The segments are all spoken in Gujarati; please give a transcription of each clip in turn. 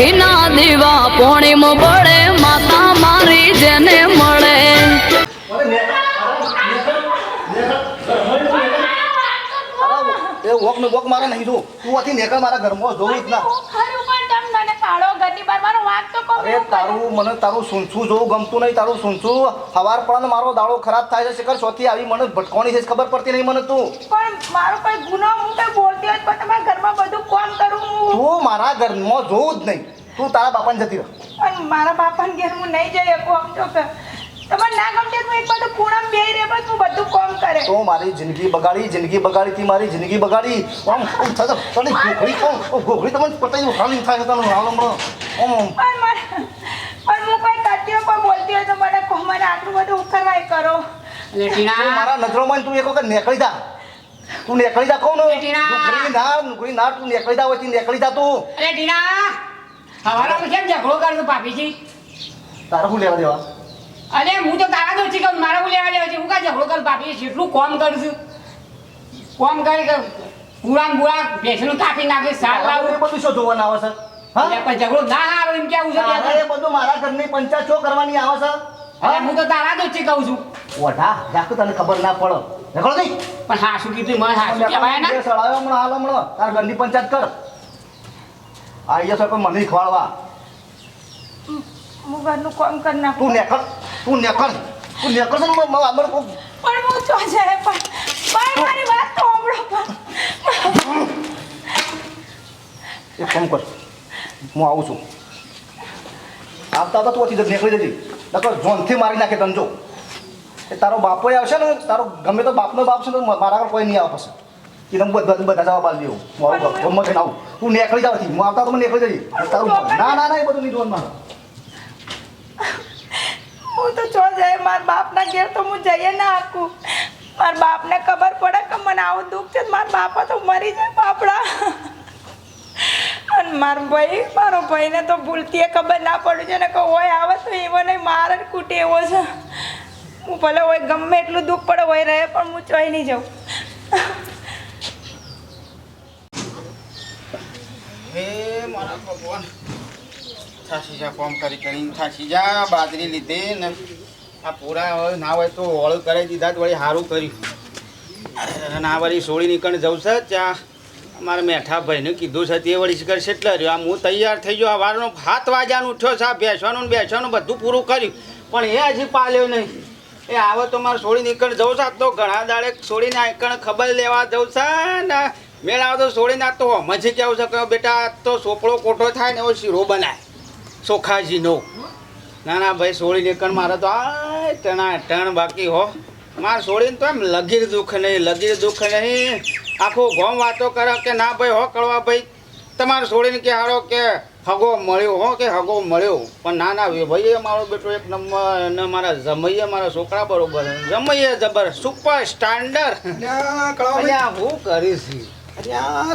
ઘીના દીવા પોણીમ બળે માતા મારી જેને મળે. એ વોક ને વોક મારે નહીં જો. તું આથી નીકળ મારા ઘરમાં જોવું જ ના. કાળો ઘરની બહાર મારો વાંક તો કહો અરે તારું મને તારું સૂંચું જોવું ગમતું નહીં તારું સૂંચું સવાર પણ મારો દાડો ખરાબ થાય છે શિખર સોથી આવી મને ભટકોણી છે ખબર પડતી નહીં મને તું. પણ મારો કોઈ ગુનો હું કઈ બોલતી હોય પણ તમારા ઘરમાં બધું કોણ કરું હું? તું મારા ઘરમાં જોવું જ નહીં. તું તારા બાપાને જતી રહ. પણ મારા બાપાને ઘેર હું નહીં જઈ શકું સમજો કે. તમારે ના ગમતે તો એક બધું ખૂણામાં બેહી રે બસ હું બધું કોમ કરે. તો મારી જિંદગી બગાડી જિંદગી બગાડી તી મારી જિંદગી બગાડી. આમ આમ થતો તને ગોખડી કોમ ઓ ઘોઘરી તમને પતાવી હાલી થાય તને હાલ હમણાં આમ આમ પણ મને પણ હું કોઈ કરતી કોઈ બોલતી હોય તો મને કહો મને આટલું બધું ઉકરવાય કરો. લેટીના મારા મારા નજરોમાં તું એક વખત નીકળી જા. તું નીકળી જા ટીના. નોકરી ના નોકરી ના તું નીકળી જા હોય નીકળી જા તું. અરે ટીણા. હવારમાં કેમ ઝઘડો કરતો પાપીજી તારે શું લેવા દેવા? અરે હું તો તારા તો કહું મારે હું લેવા લેવા છે. હું કાં ઝઘડો કરું ભાભી જેટલું કોમ કરું છું. કોમ કરી કે પૂરા ને પૂરા ભેંસનું કાપી નાખે તારે લાવું. એ બધું શું જોવાનું આવે સર હા? ઝઘડો ના આવે એમ કેવું છે એ બધું મારા ઘરની પંચાયત શું કરવાની આવે છે? અરે હું? તો તારા તો ચીકવું કહું છું. ઓઢા જાકુ તને ખબર ના પડે. ઝઘડો નહીં? પણ હા શું કીધું મને હા શું કહેવાય ને સળાયો હમણાં હાલ હમણાં. તાર ઘરની પંચાયત કર. આ અહીંયા સર મને ખવાડવા હું ઘરનું કોમ કરી તું નાખું નેકળ. તું નેકળ તું નેકળ છે ને મ- મ- પણ હું તો જાય પણ પણ મારી વાત તો સાંભળો પણ. એક કામ કર હું આવું છું. આવતા આવતા તું અહીંથી નીકળી જજે. નકર જોનથી મારી નાખે તને જો. એ તારો બાપો આવશે ને તારો ગમે તો બાપનો બાપ છે ને તો મારા આગળ કોઈ નહીં આવે પછી. એને હું બધા બધા જવાબ આપી દઉં હું આવું ગમે તેને આવું. તું નીકળી જાવ હું આવતા તો મને નીકળી જજે. તારું ના ના ના એ બધું નહીં જોવાનું મારે. હું તો ચો જાય, મારા બાપના ઘેર તો હું જઈએ ના આખું મારા બાપને ખબર પડે કે મને આવું દુઃખ છે, મારા બાપા તો મરી જાય બાપડા. અને મારો ભાઈ, મારો ભાઈને તો ભૂલતી ખબર ના પડી છે ને કે હોય આવે તો એવો નહીં, મારે જ કૂટે એવો છે. હું ભલે હોય ગમે એટલું દુઃખ પડે હોય રહે, પણ હું ચોઈ નહીં જાઉં. મારા ભગવાન. થાશી જા કરી કરીને થાશી જા, બાજરી લીધી ને આ પૂરા ના હોય તો હોળ કરાવી દીધા તો વળી સારું કર્યું. આ વળી સોળી નીકળ જવું છે, ત્યાં મારા મેઠા ભાઈને કીધું છે, તે વળી કરશે એટલે રહ્યો. આમ હું તૈયાર થઈ ગયો, આ વારનો હાથ વાજાનું ઉઠ્યો છે બેસવાનું ને બેસવાનું બધું પૂરું કર્યું. પણ એ હજી પાલ્યો નહીં. એ આવે તો મારે સોળી નીકળ જવું છે તો ઘણા દાડે સોળીને આકણ ખબર લેવા જવું છે ને મેળ આવે તો સોળીને તો મજી કેવું છે કે બેટા તો સોપળો કોઠો થાય ને એવો શીરો બનાય. સોખાજીનો. ના ના ભાઈ સોળી કણ મારે તો આ ટણા ટણ બાકી હો. મારે સોળીને તો એમ લગીર દુઃખ નહીં લગીર દુઃખ નહીં. આખું ગોમ વાતો કરે કે ના ભાઈ હો કળવા ભાઈ તમારે સોળીને કે હારો કે હગો મળ્યો હો કે હગો મળ્યો. પણ ના ના ભાઈએ મારો બેટો એક નંબર અને મારા જમૈયે મારા છોકરા બરોબર જમૈયે જબર સુપર સ્ટાન્ડર્ડ. હું કરીશ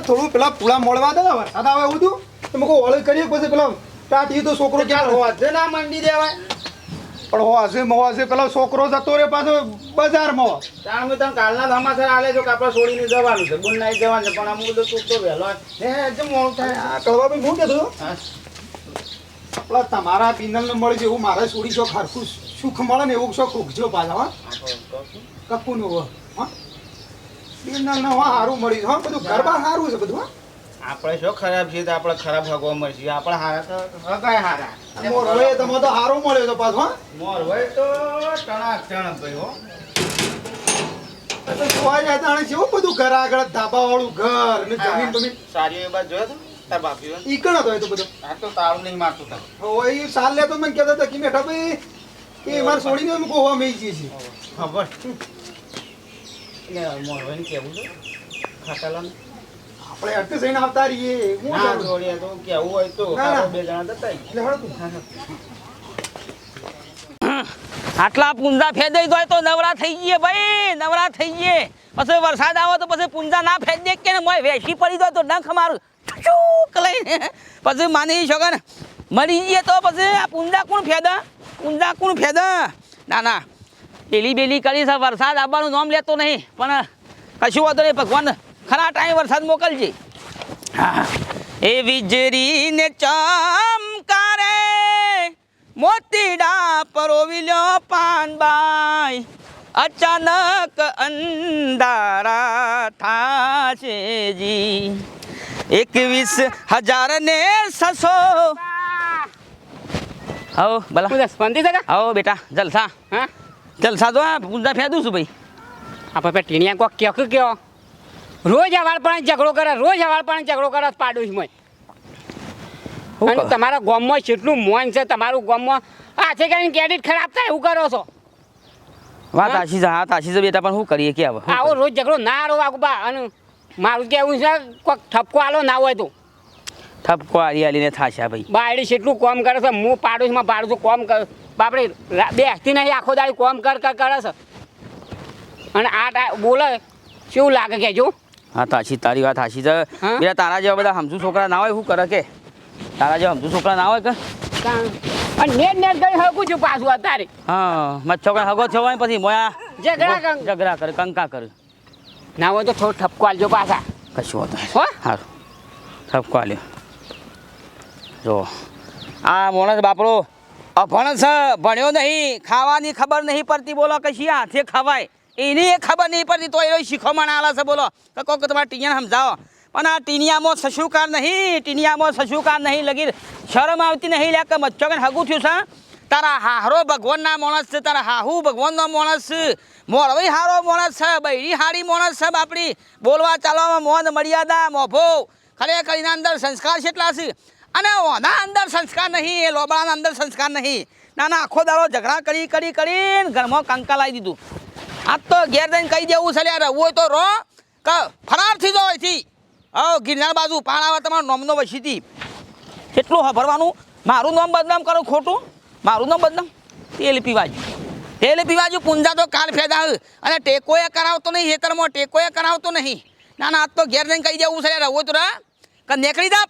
થોડું પેલા પૂળા મોડવા દે વરસાદ આવે એવું તું તમે કોઈ ઓળખ કરીએ પછી પેલા ટાટ તો છોકરો ક્યાં હોજે ના મંડી દેવાય. પણ હોશે મોહશે પેલો છોકરો જતો રે પાછો બજારમાં. તાણ મેં તને કાલના સમાચાર આલે છો કે આપણે છોડીને જવાનું છે. બુન નાઈ જવાનું છે પણ આમ બધું તું તો વહેલો હે જેમ મોડું થાય. આ કળવાભાઈ હું કીધું હા. આપણા તમારા પિનલ ને મળી જેવું મારે છોડી છો ખરખું સુખ મળે ને એવું શોખ ઉગજો પાછા હા. કપૂ નું હા. પિનલ ને હા સારું મળી હા બધું ગરબા સારું છે બધું હા. આપણે શું ખરાબ છે તો આપણે ખરાબ હગવા મળશે. આપણે હારા તો હગાય હારા. મોર હોય તમે તો હારો મળ્યો તો પાછું હા. મોર હોય તો ટણા ટણ ભાઈ હો. તો જોવા જાય તાણે જેવું બધું ઘર આગળ ધાબા વાળું ઘર ને જમીન બમીન. સારી એ બાજુ જોયો તો તાર બાપી હોય. ઈ કણ હતો એ તો બધું? આ તો તાળું નહીં મારતું તાર. એ સાલ લે તો મને કહેતા હતા કે મેઠા ભાઈ એ મારે છોડીને અમે ગોવા મેં જઈએ છીએ. ખબર ને મોર હોય ને કેવું છે? ખાટાલા આપણે અટકે જઈને આવતા રહીએ હું ના. જોડ્યા તો કેવું હોય તો બે જણા જતા એટલે હળ તું. આટલા પૂંજા ફેદાઈ હોય તો નવરા થઈ ગયે ભાઈ નવરા થઈ ગયે પછી વરસાદ આવે તો પછી પૂંજા ના ફેદે કે ને મોય વેસી પડી જાય તો ડંખ મારું. ચૂક લઈને. પછી માની શકો ને મરી ગયે તો પછી આ પૂંજા કોણ ફેદા? પૂંજા કોણ ફેદા? ના ના. પેલી બેલી કરી છે વરસાદ આવવાનું નામ લેતો નહીં. પણ કશું વાંધો નહીં ભગવાન ખરા ટાઈમ વરસાદ મોકલજે. એ વીજળીને ચમકારે. મોતીડા પરોવિલ્યો પાનબાઈ. અચાનક અંધારા થાશે જી. એકવીસ હજાર ને સસો હો ભલા સ્પંદી કાકા હો બેટા જલસા. હા? જલસા તો પૂજા ફેદું છું ભાઈ. આપણે ટીણિયા કોક કયો કયો? રોજ અવાળ પણ ઝઘડો કરે રોજ અવાળ પણ ઝઘડો કરે પાડું છું હું અને તમારા ગામમાં કેટલું મોન છે તમારું ગામમાં હાથે કરીને ક્રેડિટ ખરાબ થાય એવું કરો છો? વાત? આશી છે હા આશી છે બેટા પણ શું કરીએ કે હવે? આવો રોજ ઝઘડો ના આરો આગુબા અને મારું કેવું છે કોઈક ઠપકો આલો ના હોય તો. ઠપકો આલી આલીને થાશે આ ભાઈ. બાયડી કેટલું કોમ કરે છે હું પાડોશમાં પાડું છું કોમ કર બાપડે બેસતી નહીં આખો દાડી કોમ કર કર કરે છે. અને આ બોલે કેવું લાગે કેજો હા તાછી તારી વાત હાશી છે. હા? બેટા તારા જેવા બધા સમજુ છોકરા ના હોય શું કરે કે? તારા જેવા સમજુ છોકરા ના હોય કે? નેટ નેટ કરી હકું છું પાછું અત્યારે. હા મત છોકરા હગો થયો હોય પછી મોયા? ઝઘડા ઝઘડા કરે કંકા કરે. ના હોય તો થોડો ઠપકો આલજો પાછા. કશું હોતું. હો? સારું ઠપકો આલ્યો. જો. આ માણસ બાપડો અભણ છે ભણ્યો નહીં ખાવાની ખબર નહીં પડતી બોલો કશી હાથે ખવાય. એની ખબર નહીં પડતી તો એ શીખવામણ આવે છે, બોલો. તો કોક તમારે ટીનિયાને સમજાવો. પણ આ ટીનિયામાં સશુકાર નહીં ટીનિયામાં સશુકાર નહીં લગી શરમ આવતી નહીં લે કે મચ્છોકન હગું થયું છે તારા હારો ભગવાનના માણસ છે, તારા હાહુ ભગવાનનો માણસ છે મોરવી હારો માણસ છે, બૈરી હારી માણસ છે, બાપડી. બોલવા ચાલવામાં મોન મર્યાદા, મોભો. ખરેખર એના અંદર સંસ્કાર કેટલા છે? અને ઓના અંદર સંસ્કાર નહીં, એ લોબાના અંદર સંસ્કાર નહીં. ના ના આખો દાડો ઝઘડા કરી કરી, કરીને ઘરમાં કંકા લાવી દીધું. આ તો ઘેર જઈને કહી દેવું છે યાર હોય તો રો, કે, ફરાર થઈ જાઓ અહીંથી. હો ગિરનાર બાજુ પાણાવા તમારો નોમનો વસીથી કેટલું ભરવાનું? મારું નામ બદનામ કરો ખોટું. મારું નામ બદનામ? તેલ પીવાજુ. તેલ પીવાજુ પુંજા તો કાલ ફેદા અને ટેકોએ કરાવતો નહીં હેતરમાં ટેકોએ કરાવતો નહીં. ના ના, આજ તો ઘેર જઈને કહી દેવું છે યાર હોય તો રા. કે, નીકળી જા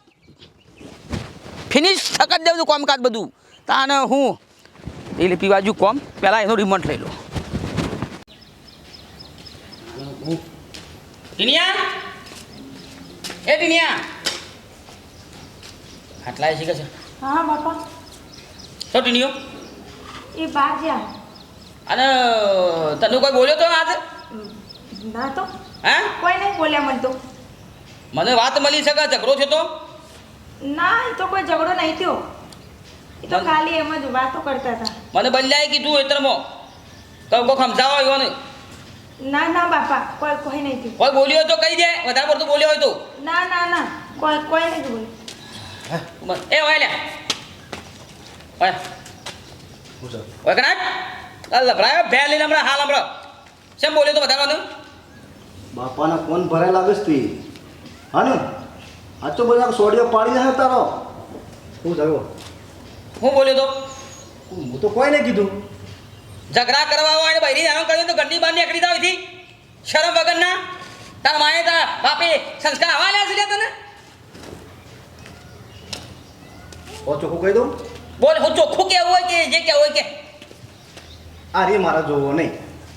ફિનિશ થકત દેવું કોમકાજ બધું. તાને હું? તેલ પીવાજુ કોમ પહેલાં એનો રિમોટ લઈ લો. ટીનિયા એ ટીનિયા આટલા શીખે છે. હા બાપા. શું ટીનિયો એ બાજ્યા જ્યાં અને તને કોઈ બોલ્યો તો આજે? ના તો. હે? કોઈ નહીં બોલ્યા મને તો. મને વાત મળી છે કે ઝઘડો થયો તો? ના એ તો કોઈ ઝઘડો નહીં થયો. એ તો ખાલી એમ જ વાતો કરતા હતા. મને બંજાએ કીધું એતરમાં તો કોઈ સમજાવો એવો નહીં ના ના બાપા કોઈ કોઈ નહીં થયું. કોઈ બોલ્યો તો કહી દે વધારે પડતું બોલ્યો હોય તો. ના ના ના કોઈ કોઈ નહીં બોલ્યું. બસ. એ હોય શું છે હોય કનાટ લભરાયો ભે લઈને હમણાં હાલ હમણાં. શેમ બોલ્યો તો વધારવાનું બાપાના કોણ ભરાય લાગે છે તું હા ને આચો બધા સોડિયો પાડી નાખે તારો. શું થયો? હું બોલ્યો તો? હું તો કોઈ નહીં કીધું. ઝઘડા કરવા હોય બૈરી આમ કર્યું તો ઘરની બહાર નીકળી જાવ હતી શરમ વગરના. તારા માએ તારા બાપે સંસ્કાર આવા લે છે તને? ઓ ચોખ્ખું કહી દઉં? બોલ હું ચોખ્ખું કેવું હોય કે જે કેવું હોય કે. આ રે મારા જોવો નહીં.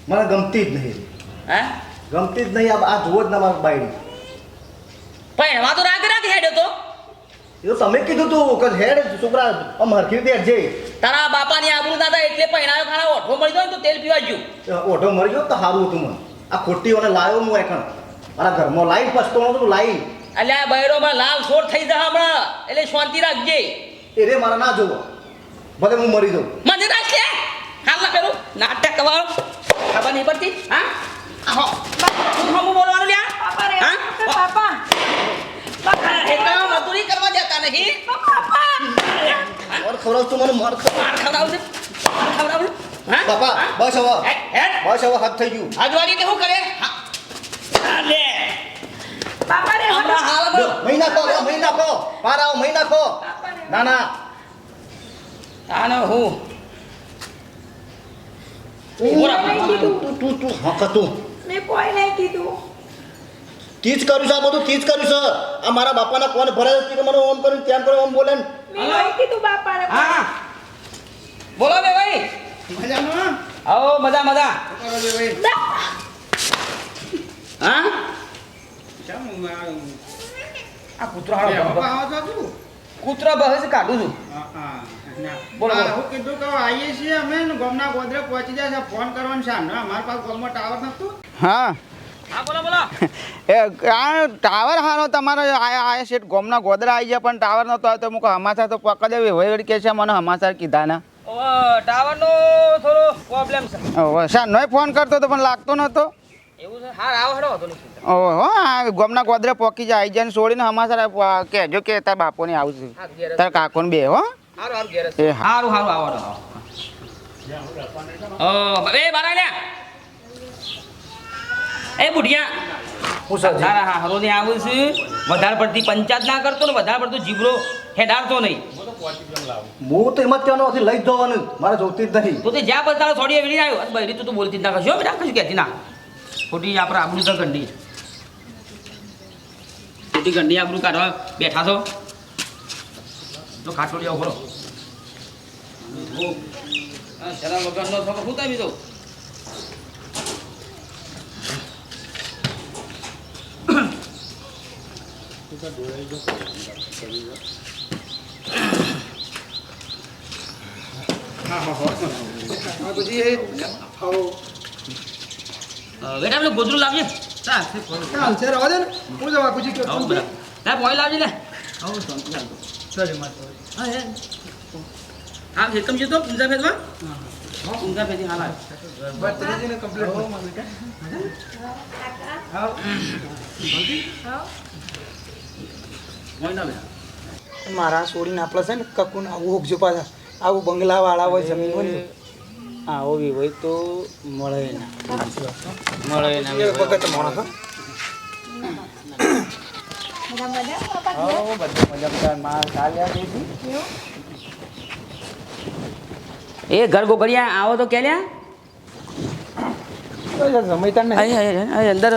મને ગમતી જ નહીં. હે? ગમતી જ નહીં. આ આ જોવો જ ના મારા બાયડી. પણ એમાં તો રાગ રાગ હેડ્યો તો. એ તો તમે કીધું તું કે હેડ છોકરા આમ હરખી હેડ તારા બાપાની આબરૂ દાદા થાય એટલે પહેણાયો ખાના ઓઠો મળી ગયો તો તેલ પીવા ગયું. ઓઠો ઓઢો મરી ગયો તો સારું હતું મને. આ ખોટીઓને લાવ્યો હું એકણ. મારા ઘરમાં લાઈન પસતો લાઈ. લાઈન આ બૈરોમાં લાલ છોડ થઈ જા હમણાં. એટલે શાંતિ રાખજે. એ રે મારા ના જોવો. ભલે હું મરી જાઉં. મને રાખજે હાલ ના પેલું નાટક કવાળો ખબર નહીં પડતી? હા? આહો. હું બોલવાનું લ્યા? પાપા રે હા? પાપા બાપા. રે એટલા મજૂરી કરવા નહીં બાપા મર ખવડાવ તું મને મર ખવડાવ. માર ખવડાવજે માર ખવડાવજે હા? બાપા હા? બસ હવે. બસ હવે હાથ થઈ ગયું. આજવાળી કે શું કરે? હા. લે બાપા રે હમણાં હાલ. મહિના કો મહિના કો પાર આવો મહિના કો ના ના આને હું? તું તું તું હક તું. મેં કોઈ નહીં કીધું. તીજ કર્યું છે આ બધું તીજ કર્યું છે. આ મારા બાપાના કોણ ભરાય છે કે મને ઓમ કર્યું તેમ કર્યું ઓમ બોલે ને. મેં નહીં કીધું બાપાને હા. બોલો બે ભાઈ. મજામાં? આવો મજા મજા. કરો હા? આ કૂતરો બે હાલો બાપા આવો છો તું? કૂતરો બહસ કાઢું છું. હા, હા. ના. બોલો, બોલો. હું કીધું કે આવીએ છીએ અમે ગમના ગામના ગોદરે પહોંચી જાય છે ફોન કરવાનું છે. અમારા પાસે ગામમાં ટાવર નતું હા. એ આ ટાવર હારો તમારો આયા શેઠ ગોમના ગોદરા આવી ગયા પણ ટાવર નતો આવ્યો તો મુકો હમાસા તો પકડ દેવી. હોય વળી કે છે મને હમાસા કીધા ને. ટાવરનો થોડો પ્રોબ્લેમ છે. ઓહો શાનોય ફોન કરતો તો પણ લાગતો નતો? એવું છે? હા આવો હેડો હતો નહીં. ઓહો આ ગોમના ગોદરે પોકી જાય આવી જાય ને છોડીને હમાસા કહેજો કે તાર બાપોને આવશે તાર કાકોને બે હો. હારું હારું ઘેર હા. હારું હારું આવો આવો ઓ એ બારા લ્યા. એ બુઢિયા. હું સર તારા હા હરો ત્યાં આવું છું. વધારે પડતી પંચાયત ના કરતો ને વધારે પડતો જીબરો હેડાડતો નહીં. હું તો એમ નથી લઈ જ જવાનું. મારે જોતી જ નહીં તો તે જ્યાં બધા થોડી વેડી આવ્યો. બૈરી તું તો બોલતી ના કરશો. બેટા કશું કહેતી ના. ખોટી આપણે આબરું તો ગંડી. ખોટી ગંડી આબરું કાઢવા બેઠા છો. તો ખાટોડિયા ઉભરો શરમ વગરનો છો શું તમે તો અ, બેટા પેલું ગોદરું લાવજે ચાલ ચાલશે રહેવા દે ને હું જવા કુછી કે આવો બધા તાર પોઈ લાવજે લે. આવો શાંતિ ચાલતો હા હે. હા એકમ જતો પૂંજા ફેરવા હા. પૂંજા ફેરી હાલ આવે ભત્રીજીને કમ્પ્લીટ મોઈ હા બેટા મારા છોડીને આપણે છે ને કકુન આવું હોકજો પાછા. આવું બંગલા વાળા હોય જમીન હોય આવો બી હોય તો મળે ના. મળે ના વખત મોણસ મજા બાપા હો બધું મજા મજા માં ચાલ્યા દેતી એ ઘર ગોગડિયા આવો તો કે લ્યા અંદર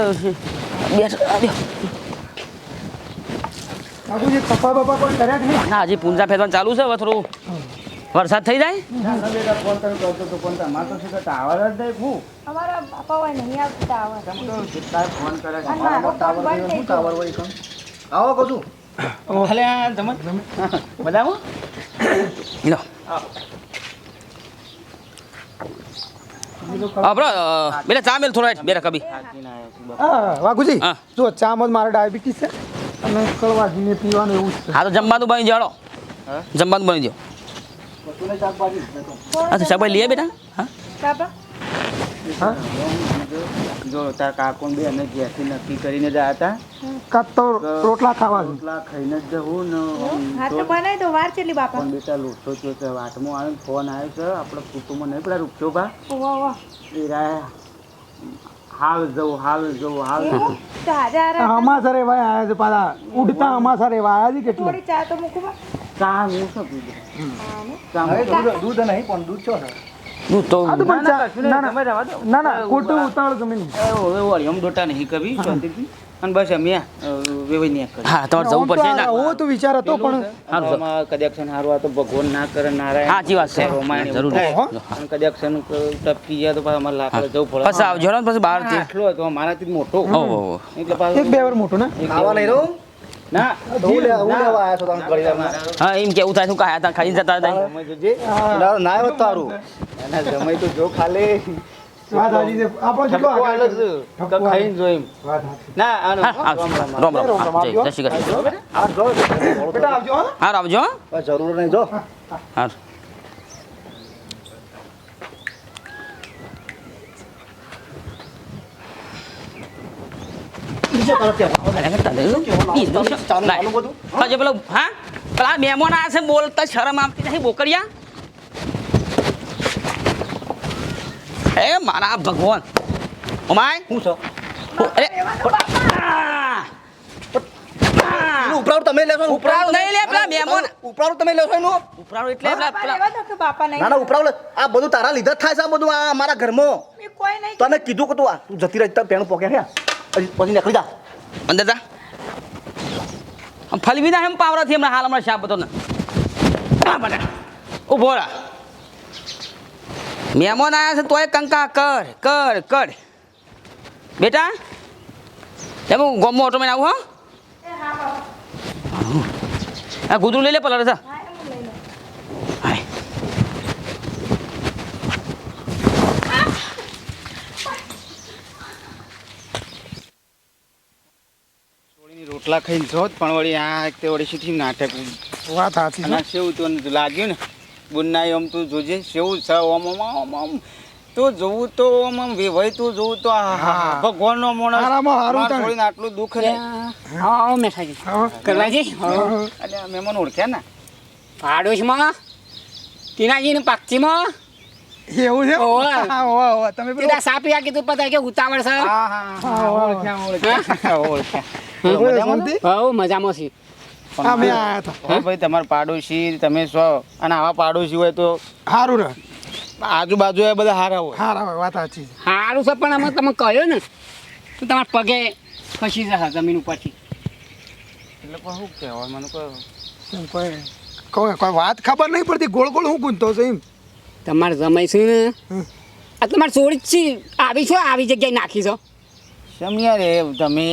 બેસ આવ્યો બાપુજી પપ્પા બપ્પા કોઈ કર્યા કે નહીં? ના હજી પૂંજા ફેરવાનું ચાલુ છે હવે થોડું. વરસાદ થઈ જાય? ફોન કરતો તો પણ તમારે તો શું ટાવર જ નહીં હું અમારા બાપા હોય નહીં આવતા આવે કેટલા ફોન કરે છે. મારો ફોન બંધ થઈ ટાવર વળી કમ આવો કહું ભલે તમે બધામાં? લો. બેટા ચા મેલ થોડા બેટા કભી. હા વાઘુજી હા. જો ચામાં મારે ડાયાબિટીસ છે. અને કળવાજીને પીવાનું એવું છે. હા તો જમવાનું બની જાડો જમવાનું બની જાઓ. તો શાકભાજી લઈએ બેટા. હા? બાપા હા? જો તાર કાકોન બે અમે ઘેરથી નક્કી કરીને ગયા હતા રોટલા ખાવા રોટલા ખાઈને જ જવું ને હા તો બનાવી દો વાર ચેલી બાપા. પણ બેટા લોટો થયો છે વાતમાં આવે ફોન આવ્યો છે આપણે કુટુંબમાં નહીં પેલા રૂપચો બા ઓવા ઓવા એ રહ્યા હાલ જવું હાલ જવું હાલ જવું. અમાસા રેવા આવ્યા છે પાછા ઉડતા અમાસા રેવા આવ્યા છે કેટલા? ચા તો મૂકું. ચા હું શું પીધું? દૂધ દૂધ નહીં પણ દૂધ છો દૂધ તો ના ના ખોટું ઉતાવળ ગમે નહીં વળી નહીં કભી શાંતિથી. અને બસ અમે કરી. હા તમારે જવું પડશે હું તો વિચાર હતો પણ કદાચ હારવા તો ભગવાન ના કરે નારાયણ સાચી વાત છે. રોમાયણ જરૂર. અને કદાચ ટપકી જાય તો પાછું અમારે લાકડે જવું પડે. પછી આવજો ને પછી બહાર આટલો હતો મારાથી મોટો એટલે એક પાછું બે વાર મોટું ને? ખાવા લઈ રહું? ના તો હું હું લેવા આવ્યા છો તમે ઘડી વારમાં. હા એમ કેવું થાય શું કાયા હતા ખાઈ જતા હતા ના ના તો તારું. ના સમય તો જો ખાલી. વાત સાચી છે. આપણો જેટલો ઠપકો છે. તો ખાઈને જો વાત ના આનો રામ રામ રામ રામ, હા, જય જય શ્રી કૃષ્ણ. આ જો બેટા આવજો હા. આવજો જરૂર નહીં જો. હા. હજુ પેલો મહેમાન છે બોલતા શરમ આવતી નથી બોકરિયા એ મારા ભગવાન. ઓમાય શું છો? અરે આ! તમે લેશો ને નહીં લે, પેલા મહેમાન. ઉપરાળું તમે લેશો એનું? ઉપરાળું એટલે પેલા બાપા નહીં. ના ના ઉપરાળું આ બધું તારા લીધા થાય છે આ બધું આ અમારા ઘરમાં. કોઈ નહીં તને કીધું કે તું આ તું જતી રહી પેણું પોક્યા છે પછી પછી નીકળી જા. અંદર જા આમ ફલવી ના એમ પાવરાથી હમણાં હાલ હમણાં શાપ હતો ને. ઊભો બધા ઊભો રહા. મહેમાન આવ્યા છે તોય કંકા કર કર કર. બેટા તેમ હું ગમો ઓટો આવું હો? આ ગુદરું લઈ લે પલર છે રોટલા ખાઈને જો પણ વળી આ એક વળી સુધી નાટક વાત હાથી તો લાગ્યું ને. બુનનાઈ આમ તું જોજે સેવું છે ઓમ ઓમ ઓમ ઓમ. તું જોવું તો ઓમ આમ વિભય તું જોવું તો ભગવાનનો માણસ. છોડીને આટલું દુઃખ રે હા મેઠાજી હા. કરવાજી અને મહેમાન ઓળખ્યા ને? પાડોશમાં? ટીનાજીને પાકચીમાં એવું છે? ઓવા. હા, ઓવે, ઓવે. તમે પેલા તીના સાપ યા કીધું પતા કે ઉતાવળ છે. હા હા ઓળખ્યા ઓળખ્યા. ઓળખ્યા. મજામાં છે. હા, મેં આયા હતા. હા ભાઈ તમારા પાડોશી તમે છો અને આવા પાડોશી હોય તો સારું રહે. આજુબાજુ એ બધા હારા હોય. હારા હોય વાત સાચી સારું છે પણ અમે તમે કહ્યું ને તો તમારા પગે ખસી જશે જમીન ઉપરથી. એટલે પણ શું કહેવાય? મને કોઈ કોઈ કોઈ કોઈ વાત ખબર નહીં પડતી. ગોળ ગોળ હું ગુંતો છું એમ. તમારે જમાઈ છે ને? આ તમારે ચોરી જ છે. આવી છો આવી જગ્યાએ નાખી છો. સમજ્યા રે તમે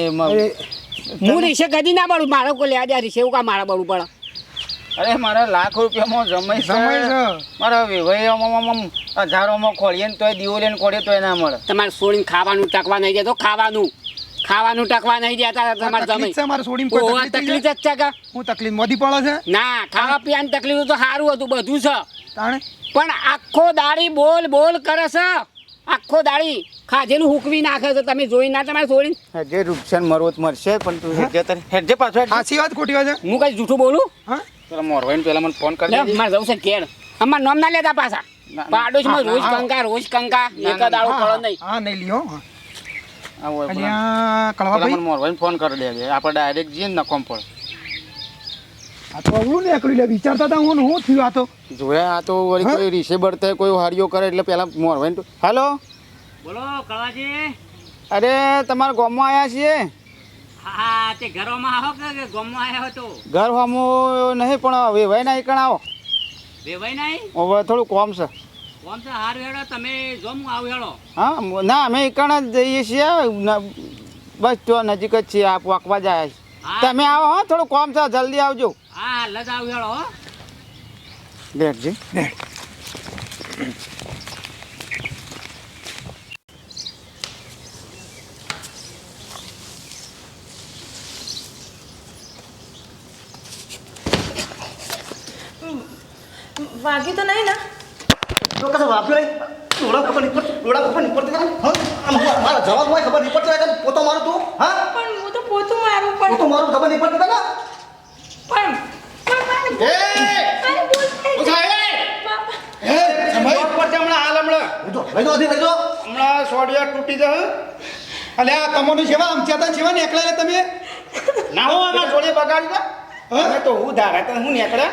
હું રીશે કદી ના બળું મારો કોઈ લેવા દે રીશે એવું કા મારા બળું પડે અરે મારા લાખ રૂપિયામાં જમાઈ જમાઈ. મારા વિવાહમાં હજારોમાં ખોળીએ ને તોય દીવો લઈને ખોળીએ તોય ના મળે. તમારે છોડીને ખાવાનું ટકવા નહીં દેતો ખાવાનું. ખાવાનું ટકવા નહીં દેતા તમારે જમાઈ મારે છોડીને કોઈ તકલીફ તકલીફ જ છે કે? હું તકલીફ મોદી પડે છે? ના ખાવા પીવાની તકલીફ તો સારું હતું બધું છે. પણ આખો દાડી બોલ બોલ કરે છે. આખો દાડી. ખાધેલું હુકવી નાખે છે તમે જોઈ ના તમારે છોડીને જે રૂપસાન મરવત મરશે પણ તું હેડજે તને હેડજે પાછો સાચી વાત ખોટી વાત હું કઈ જૂઠું બોલું? હા? પેલા મોરવાઈને પેલા મને ફોન કરી દે મારે જવું છે કેડ અમાર નામ ના લેતા પાછા. પાડોશમાં રોજ હા, હા. કંકા રોજ કંકા એક દાડો પડો નહીં. હા નહીં લ્યો હા. કળવાભાઈ મોરવાઈને ફોન કરી દેજે. આપણે ડાયરેક્ટ જઈએ ને નકોમ આ તો ને લે વિચારતા હતા હું હું થયું આ તો. જોયા આ તો વળી હા? કોઈ રીસે બળતે કોઈ હારીઓ કરે એટલે પેલા મોરવાઈને હાલો બોલો કળવાજી. અરે તમારા ગામમાં આવ્યા છીએ? હા તે ઘરોમાં આવો કે ગામમાં આવ્યા હતો ઘર સામું નહીં પણ વેવાઈ ના એકણ આવો? વેવાય નહીં? હવે થોડું કોમ છે. કોમ છે? હાર વેડો તમે ગામ આવું હેડો. હા ના અમે એકણ જ જઈએ છીએ. બસ તો નજીક જ છીએ આપ વાંકવા જાય છે તમે આવો હો થોડું કોમ છે જલ્દી આવજો. હા લજ આવું હેડો બેઠજી વાગ્યું તો નહીં ને? તો કશું વાપ્યો નહીં ડોળા ખબર નહીં પડતી ડોળા ખબર નહીં પડતી તને? હા? આમ મારા જવાબ હોય ખબર નહીં પડતી હોય તને પોતો મારું તું? હા? પણ હું તો પોતું મારું પણ તું મારું ખબર નહીં પડતી તને પણ તમે? ના હું આમાં જોડે બગાડી તો હું ધારા તો હું નીકળે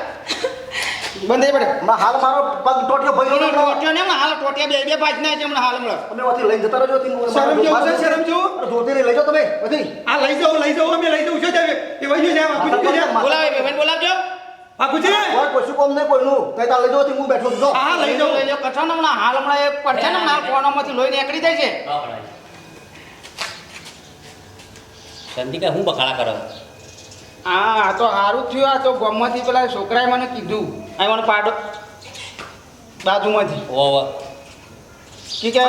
બંધ પડે. હમણાં હાલ મારો પગ ટોટિયો ભર્યો ને ટોટ્યો ને હાલ ટોટ્યા બે બે પાંચ ના છે હમણાં હાલ મળે અમે ઓથી લઈ જતા રહેજો તીન શરમ જો છે, શરમ જો ધોતી લઈ જાઓ તમે બધી આ લઈ જાઓ લઈ જાઓ અમે લઈ જાઉં છું જાવે એ વઈ જાય બાપુજી. જાય બોલાવે બેન બોલાવજો. પૂછી કોઈ કશું કોમ નહીં કોઈનું. કઈ તા લઈ જાઓ તી હું બેઠો છું જો. હા લઈ જાઓ. લઈ જાઓ કઠણ હમણાં. હાલ હમણાં એ પડશે ને હમણાં કોણામાંથી લોહી નીકળી જાય છે. સંધિકા હું બખાડા કરો? હા આ તો સારું થયું આ તો ગમમાંથી પેલા છોકરાએ મને કીધું. આ મને પાડો. બાજુમાંથી. ઓવા કી કે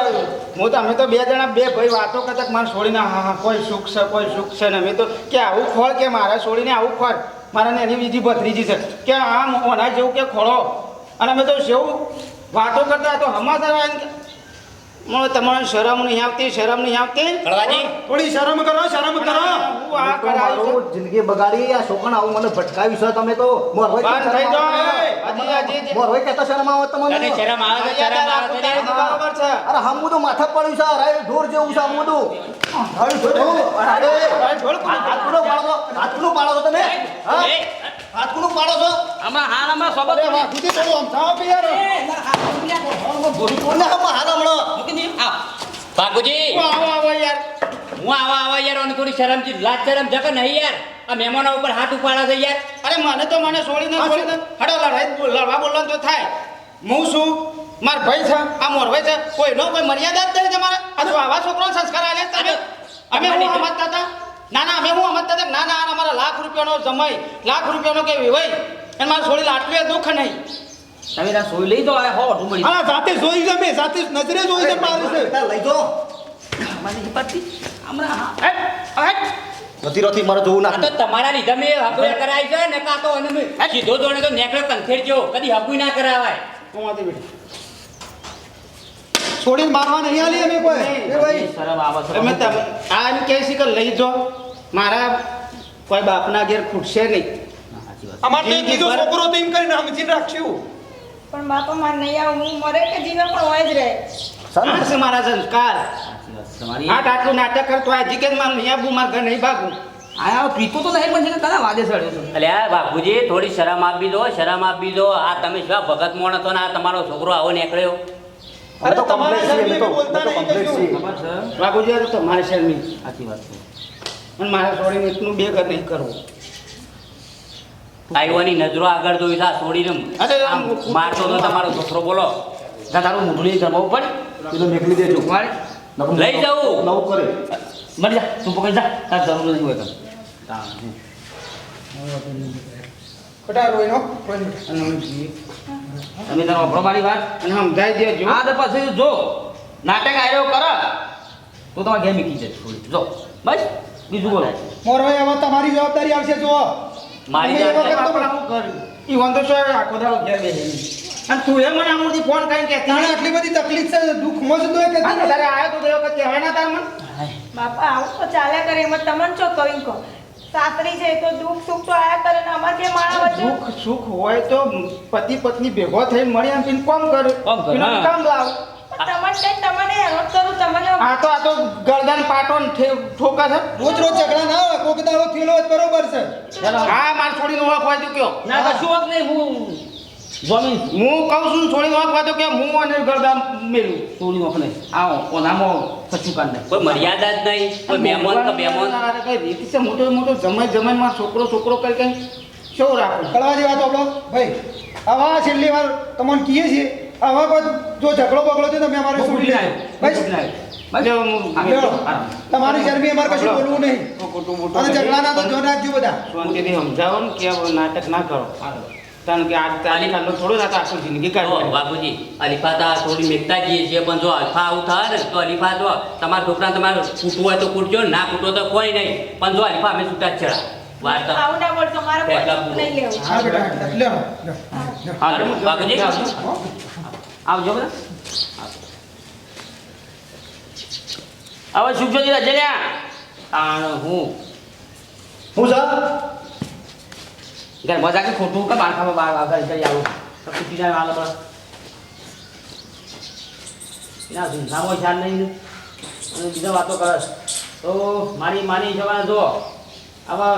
હું તો અમે તો બે જણા બે ભાઈ વાતો કરતા મારે છોડીને હા હા કોઈ સુખ છે કોઈ સુખ છે ને. મેં તો કે આવું ખોળ કે મારા છોડીને આવું ખોળ. મારાને એની બીજી ભત્રીજી છે. કે આ ઓના જેવું કે ખોળો. અને અમે તો જેવું વાતો કરતા તો હમાસર મને તમારે શરમ નહીં આવતી શરમ નહીં આવતી. કળવાજી થોડી શરમ કરો શરમ કરો. હું આ તો કરાયું જિંદગી બગાડી આ છોકરા આવું મને ભટકાવી છે તમે તો મોર હોય બંધ થઈ જાઓ. મોર હોય કહેતા શરમ આવે તમને તને શરમ આવે શરમ આવે બરાબર છે. અરે હમ તો માથા પડ્યું છે અરે ઢોર જેવું છે હમ તો. હાલ ઢોર અરે ઢોર કોણ? પાડો છો? હાથ પાડો છો તમે? હા? એ, પાડો છો? હમણાં હાલ હમણાં સોબત સુધી તો આમ થાવ પી યાર કોને હમ હાલ હમણાં. દે આવ. બાપુજી આવો આવો યાર. હું આવા આવા યાર અને થોડી શરમથી લાજ શરમ જકે નહીં યાર? આ મહેમાનો ઉપર હાથ ઉપાડા છે યાર. અરે મને તો મને છોડીને છોડીને હડો લડાઈ લડવા બોલવાનું તો થાય. હું છું માર ભાઈ છે આ મોર ભાઈ છે. કોઈનો કોઈ મર્યાદા જ નહીં તમારે. આ જો આવા છોકરો સંસ્કાર આલે તમે અમે હું સમજતા હતા? ના ના અમે હું સમજતા હતા ના ના અમારા લાખ રૂપિયાનો જમાઈ લાખ રૂપિયાનો કે વેવાઈ અને મારે છોડી આટલું દુઃખ નહીં. તમે સોય લઈ દો આ હો અઢું મળી. હા જાતે જોઈ છે મેં જાતે નજરે જોઈ છે મારે છે. તાર લઈ જો હમણાં હા. નથી રથી મારે જોવું આ તો ના તમારા લીધે મેં હકુએ કરાય છે ને કાં તો અને મેં સીધો જોડે તો નેકળે કંથેર જેવો. કદી હકુય ના કરાવાય. છોડીને મારવા નહીં આલી અમે કોઈ? એ ભાઈ. શરમ આવે છે. અમે તમે આ એમ કહે છે કે લઈ જો. મારા કોઈ બાપના ઘેર ખૂટશે નહીં. અમારે તો કીધું છોકરો તો એમ કરીને સમજીને રાખશું. પણ બાપા માર નહીં આવું હું મરે કે જીવે પણ હોય જ રહે. આ છે મારા સંસ્કાર. આટ આટલું નાટક કરતો આ જીકેન માર મારે નહીં આવવું માર ઘર નહીં ભાગું. આયા પીતો તો નહીં પણ છે કદા વાદે સડ્યો છે. એટલે આ બાપુજી થોડી શરમ આપી દો શરમ આપી દો. આ તમે શું ભગત મોણ હતો ને આ તમારો છોકરો આવો નીકળ્યો? અમે તો તમારા complete છીએ, તો- બોલતા નહીં છે. બાપુજી તો તમારે શરમી સાચી વાત છે. અને મારા છોડીને એટલું બે ઘર નહીં કરવું. આઈવાની નજરો આગળ જોઈ આ છોડીને મારતો તો તમારો છોકરો બોલો. જા તારું મોઢું કરવું પડે એ તો મેકલી દેજો. મારે લઈ જાઉં. નવું કરે. મરી જા તું પકડી જા. તાર જરૂર નથી હોય રોઈનો હું. તમે તારો મારી વાત. અને સમજાઈ દેજો આ તો પછી જો નાટક આવ્યો કરે. તો તમારે ઘેર મૂકી થોડી જો બસ બીજું બોલો. મોરભાઈ હવે તમારી જવાબદારી આવશે જુઓ. મારી અમે એ જાત વખત તો- આપણે આવું કર્યું. ઈ વાંધો શું આખો દાડો ઘેર બેસીને. અને તું એ મને આમથી ફોન કરીને કહેતી તાણે આટલી બધી તકલીફ છે દુઃખમાં જ તો એ હા, તારે આયો તો તે વખત કહેવાય ના તાર મને? બાપા આવું તો ચાલ્યા કરે એમાં તમને ચો કહ્યું કહો? સાસરી છે તો દુઃખ સુખ તો આયા કરે ને અમારે જે માણા વચ્ચે દુઃખ સુખ હોય તો પતિ પત્ની ભેગો થઈ મળી આમ કોમ કરે. કોમ કરે, કામ લાવ. કઈ તમને હેરાન કરું તમને આ તો આ તો ગરદન પાટો ને ઠોકા છે. રોજ રોજ ઝઘડા ના હોય કોક દાડો થયેલો જ બરોબર છે. હા માર છોડીનો ઓળખ હોય તો કયો? ના કશું વાત નહીં હું જમીન. હું કહું છું છોડીનો વાંક હોય તો કે હું અને ગરદન મેલું નહીં આવો ઓનામાં કશું કાઢ નહીં કોઈ મર્યાદા જ નહીં. કોઈ મહેમાન કે મહેમાન. કઈ રીત છે? મોટો મોટો જમાઈ જમાઈ માં છોકરો છોકરો કરી કઈ શું રાખો? કળવા જેવા તો આપણો ભાઈ આવા છેલ્લી વાર તમને કહીએ છીએ આવા કોઈ જો ઝઘડો બગડો છે તમે અમારે છોડી. આરામ. તમારી શરમી અમારે કશું બોલવું નહીં. ખોટું મોટું અને તો જોર રાખજો બધા. શાંતિથી સમજાવો ને કે નાટક ના કરો. કારણ કે આ તાલી કાઢલો થોડો ના આખું જિંદગી જો બાપુજી અલીફા તો થોડી મેકતા જઈએ છીએ પણ જો અલ્ફા આવું થાય ને તો અલીફા જો તમારા છોકરા તમારે કૂટવું હોય તો કૂટજો ના કૂટો તો કોઈ નહીં. પણ જો અલીફા અમે છૂટા જ ચડા વાર્તા આવું ના બોલશો મારે નહીં લેવું. હા બેટા લ્યો લ્યો. આવજો. બધા. હવે શુભજોતી રજલ્યા તાણ હું. હું સર ઘર મજા કે ખોટું કે ખાવા બાર આગળ કરી આવું. તો ખૂટી જાય વાલો પર એના ઝુંઝામો ખ્યાલ નહીં અને બીજા વાતો કરે તો મારી માની જવાના જો. આવા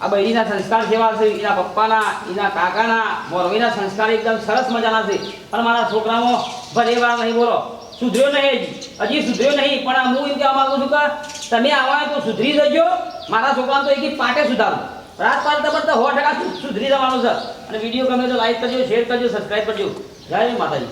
આ બૈરીના સંસ્કાર જેવા છે એના પપ્પાના એના કાકાના મોરવીના સંસ્કાર એકદમ સરસ મજાના છે પણ મારા છોકરાઓ ભલે વાર નહીં બોલો સુધર્યો નહીં હજી સુધર્યો નહીં પણ હું એમ કહેવા માગું છું કે તમે આવા તો સુધરી જજો મારા છોકરાને તો એક પાટે સુધારો રાત પાલ તમારે તો સો ટકા સુધરી જવાનું છે અને વીડિયો ગમે તો લાઈક કરજો શેર કરજો સબસ્ક્રાઈબ કરજો. જય માતાજી.